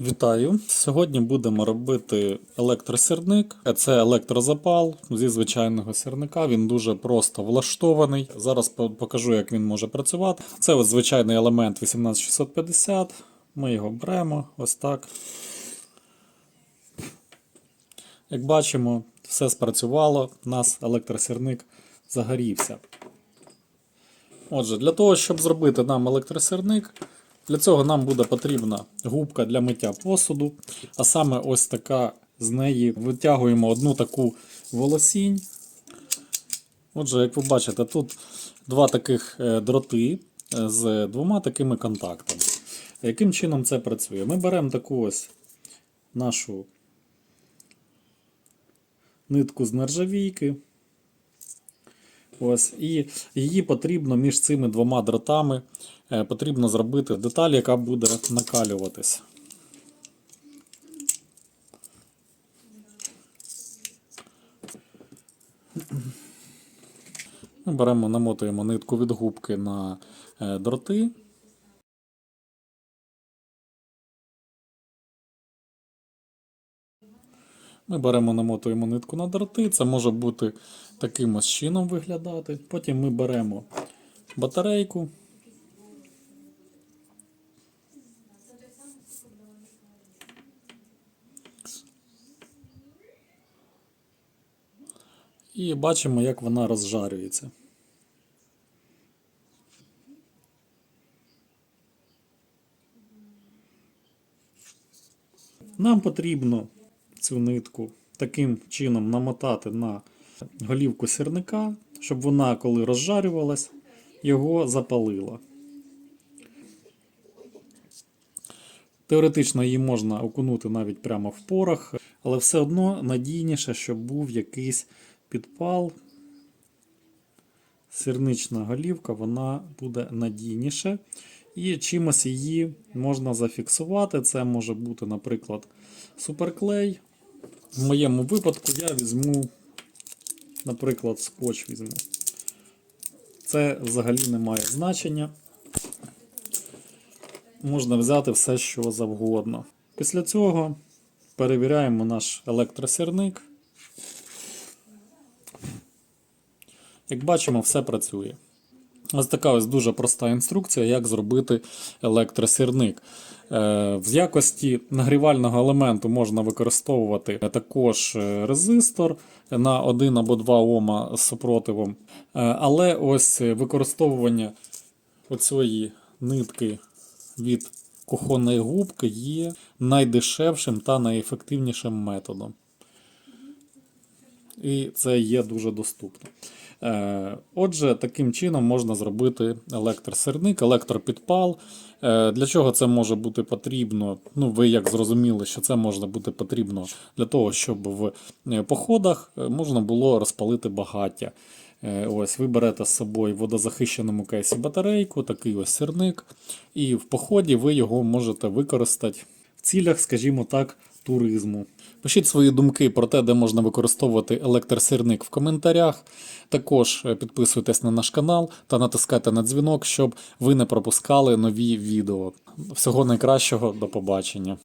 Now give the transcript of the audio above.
Вітаю! Сьогодні будемо робити електросірник. Це електрозапал зі звичайного сірника. Він дуже просто влаштований. Зараз покажу, як він може працювати. Це ось звичайний елемент 18650. Ми його беремо ось так. Як бачимо, все спрацювало. У нас електросірник загорівся. Отже, для того, щоб зробити нам електросирник, для цього нам буде потрібна губка для миття посуду, а саме ось така з неї витягуємо одну таку волосінь. Отже, як ви бачите, тут два таких е, дроти е, з двома такими контактами. Яким чином це працює? Ми беремо таку ось нашу нитку з нержавійки. Ось, і її потрібно між цими двома дротами е, потрібно зробити деталь, яка буде накалюватись. Беремо, намотуємо нитку від губки на е, дроти. Ми беремо, намотуємо нитку на дроти. Це може бути таким ось чином виглядати. Потім ми беремо батарейку. І бачимо, як вона розжарюється. Нам потрібно цю нитку таким чином намотати на голівку сірника, щоб вона, коли розжарювалась, його запалила. Теоретично її можна окунути навіть прямо в порох, але все одно надійніше, щоб був якийсь підпал. Сірнична голівка вона буде надійніше. І чимось її можна зафіксувати. Це може бути, наприклад, суперклей. В моєму випадку я візьму, наприклад, скотч візьму. Це взагалі не має значення. Можна взяти все, що завгодно. Після цього перевіряємо наш електросірник. Як бачимо, все працює. Ось така ось дуже проста інструкція, як зробити електросірник. Е, В якості нагрівального елементу можна використовувати також е, резистор на 1 або 2 Ома з супротивом. Е, Але ось використовування оцієї нитки від кухонної губки є найдешевшим та найефективнішим методом. І це є дуже доступно. Е, Отже, таким чином можна зробити електросирник, електропідпал. Е, Для чого це може бути потрібно? Ну, ви як зрозуміли, що це може бути потрібно для того, щоб в е, походах можна було розпалити багаття. Ось ви берете з собою в водозахищеному кейсі батарейку, такий ось сирник, і в поході ви його можете використати в цілях, скажімо так, туризму. Пишіть свої думки про те, де можна використовувати електросирник в коментарях. Також е, підписуйтесь на наш канал та натискайте на дзвінок, щоб ви не пропускали нові відео. Всього найкращого, до побачення.